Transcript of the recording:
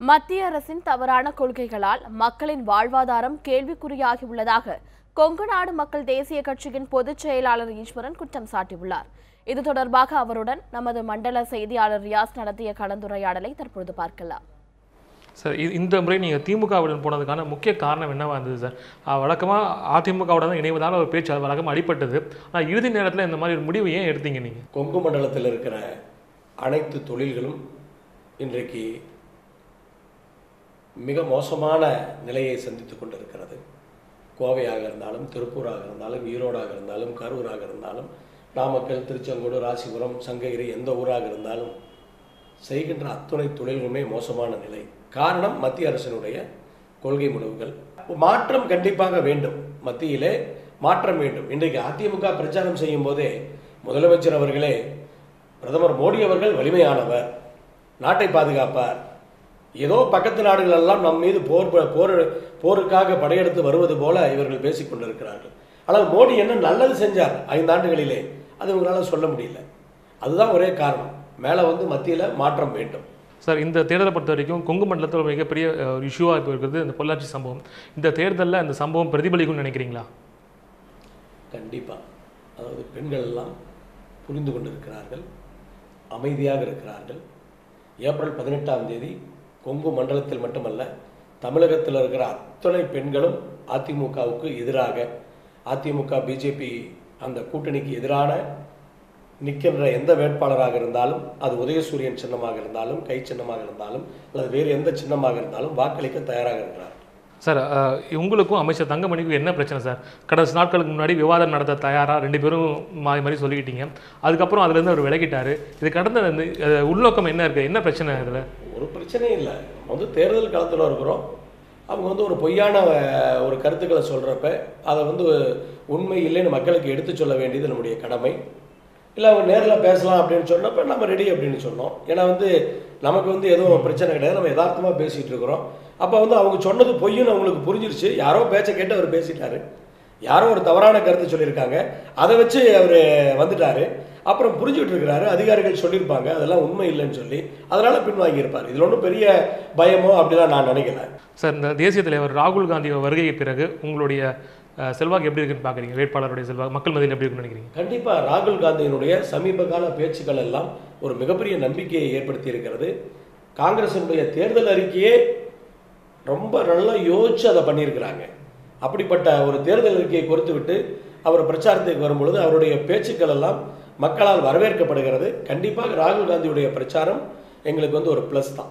மத்திய அரசின் தவறான கொள்கைகளால் மக்களின் வாழ்வாதாரம் கேள்விக்குறியாகியுள்ளதாக கொங்கு நாடு மக்கள் தேசிய கட்சியின் பொதுச் செயலாளர் ஈஸ்வரன் குற்றம் சாட்டியுள்ளார். இது தொடர்பாக அவருடன் நமது மண்டல செய்தியாளர் ரியாஸ் நடத்திய கலந்துரையாடலை தற்பொழுது பார்க்கலாம். சார் இது இந்த முறை நீங்கள் திமுகவுடன் போனதுக்கான முக்கிய காரணம் என்னவா இருந்தது சார்? வழக்கமாக அதிமுகவுடன் இணைவதால் ஒரு பேச்சு அது வழக்கமாக அடிப்பட்டது ஆனால் இறுதி நேரத்தில் இந்த மாதிரி ஒரு முடிவு ஏன் எடுத்தீங்க நீங்கள் கொங்கு மண்டலத்தில் இருக்கிற அனைத்து தொழில்களும் இன்றைக்கு மிக மோசமான நிலையை சந்தித்து கொண்டிருக்கிறது. கோவையாக இருந்தாலும் திருப்பூராக இருந்தாலும் ஈரோடாக இருந்தாலும் கரூராக இருந்தாலும் நாமக்கல் திருச்செங்கோடு ராசிபுரம் சங்ககிரி எந்த ஊராக இருந்தாலும் செய்கின்ற அத்துணை தொழில்களுமே மோசமான நிலை. காரணம் மத்திய அரசினுடைய கொள்கை முடிவுகள். மாற்றம் கண்டிப்பாக வேண்டும். மத்தியிலே மாற்றம் வேண்டும். இன்றைக்கு அதிமுக பிரச்சாரம் செய்யும் போதே முதலமைச்சர் அவர்களே பிரதமர் மோடி அவர்கள் வலிமையானவர் நாட்டை பாதுகாப்பார் ஏதோ பக்கத்து நாடுகள் எல்லாம் நம் மீது போர் போர் போருக்காக படையெடுத்து வருவது போல இவர்கள் பேசிக் கொண்டிருக்கிறார்கள். ஆனால் மோடி என்ன நல்லது செஞ்சார் ஐந்து ஆண்டுகளிலே அது இவங்களால சொல்ல முடியல. அதுதான் ஒரே காரணம். மேலே வந்து மத்தியில் மாற்றம் வேண்டும். சார் இந்த தேர்தலை பொறுத்த வரைக்கும் கொங்கு மண்டலத்தில் ஒரு மிகப்பெரிய ஒரு இஷ்யூவாக இப்போ இருக்கிறது இந்த பொள்ளாச்சி சம்பவம். இந்த தேர்தலில் அந்த சம்பவம் பிரதிபலிக்கும்னு நினைக்கிறீங்களா? கண்டிப்பாக அதாவது பெண்கள் எல்லாம் புரிந்து கொண்டிருக்கிறார்கள் அமைதியாக இருக்கிறார்கள். ஏப்ரல் பதினெட்டாம் தேதி கொங்கு மண்டலத்தில் மட்டுமல்ல தமிழகத்தில் இருக்கிற அத்தனை பெண்களும் அதிமுகவுக்கு எதிராக அதிமுக பிஜேபி அந்த கூட்டணிக்கு எதிரான நிற்கின்ற எந்த வேட்பாளராக இருந்தாலும் அது உதயசூரியன் சின்னமாக இருந்தாலும் கை சின்னமாக இருந்தாலும் அல்லது வேறு எந்த சின்னமாக இருந்தாலும் வாக்களிக்க தயாராக இருக்கிறார். சார் உங்களுக்கும் அமைச்சர் தங்கமணிக்கும் என்ன பிரச்சனை சார்? கடைசி நாட்களுக்கு முன்னாடி விவாதம் நடத்த தயாராக ரெண்டு பேரும் மாறி மாறி சொல்லிக்கிட்டீங்க. அதுக்கப்புறம் அதுலேருந்து அவர் விலகிட்டார். இது கடந்த அந்த, உள்நோக்கம் என்ன இருக்குது என்ன பிரச்சனை இதில்? ஒரு பிரச்சனையும் இல்லை. நம்ம வந்து தேர்தல் களத்தில் இருக்கிறோம். அவங்க வந்து ஒரு பொய்யான ஒரு கருத்துக்களை சொல்கிறப்ப அதை வந்து உண்மை இல்லைன்னு மக்களுக்கு எடுத்து சொல்ல வேண்டியது நம்முடைய கடமை. இல்லை அவங்க நேரில் பேசலாம் அப்படின்னு சொன்னப்ப நம்ம ரெடி அப்படின்னு சொன்னோம். ஏன்னா வந்து நமக்கு வந்து எதுவும் பிரச்சனை கிடையாது. நம்ம யதார்த்தமாக பேசிகிட்டு இருக்கிறோம். அப்போ வந்து அவங்க சொன்னது பொய்ன்னு அவங்களுக்கு புரிஞ்சிருச்சு. யாரோ பேச்சை கேட்டு அவர் பேசிட்டாரு. யாரோ ஒரு தவறான கருத்து சொல்லியிருக்காங்க. அதை வச்சு அவர் வந்துட்டாரு. அப்புறம் புரிஞ்சுட்டு இருக்கிறாரு அதிகாரிகள் சொல்லியிருப்பாங்க அதெல்லாம் உண்மை இல்லைன்னு சொல்லி. அதனால பின்வாங்கியிருப்பார். இதில் ஒன்றும் பெரிய பயமோ அப்படிலாம் நான் நினைக்கல. சார் இந்த தேசிய தலைவர் ராகுல் காந்தி வருகைக்கு பிறகு உங்களுடைய செல்வாக்கு எப்படி இருக்குன்னு பார்க்குறீங்க? வேட்பாளருடைய செல்வாக்கு மக்கள் மத்தியில் எப்படி இருக்குன்னு நினைக்கிறீங்க? கண்டிப்பாக ராகுல் காந்தியினுடைய சமீப கால பேச்சுக்கள் எல்லாம் ஒரு மிகப்பெரிய நம்பிக்கையை ஏற்படுத்தி இருக்கிறது காங்கிரசினுடைய தேர்தல் அறிக்கையே ரொம்ப நல்லா யோசிச்சு அதை பண்ணியிருக்கிறாங்க. அப்படிப்பட்ட ஒரு தேர்தல் அறிக்கையை கொடுத்து விட்டு அவர் பிரச்சாரத்துக்கு வரும்பொழுது அவருடைய பேச்சுக்கள் எல்லாம் மக்களால் வரவேற்கப்படுகிறது. கண்டிப்பாக ராகுல் காந்தியுடைய பிரச்சாரம் எங்களுக்கு வந்து ஒரு ப்ளஸ் தான்.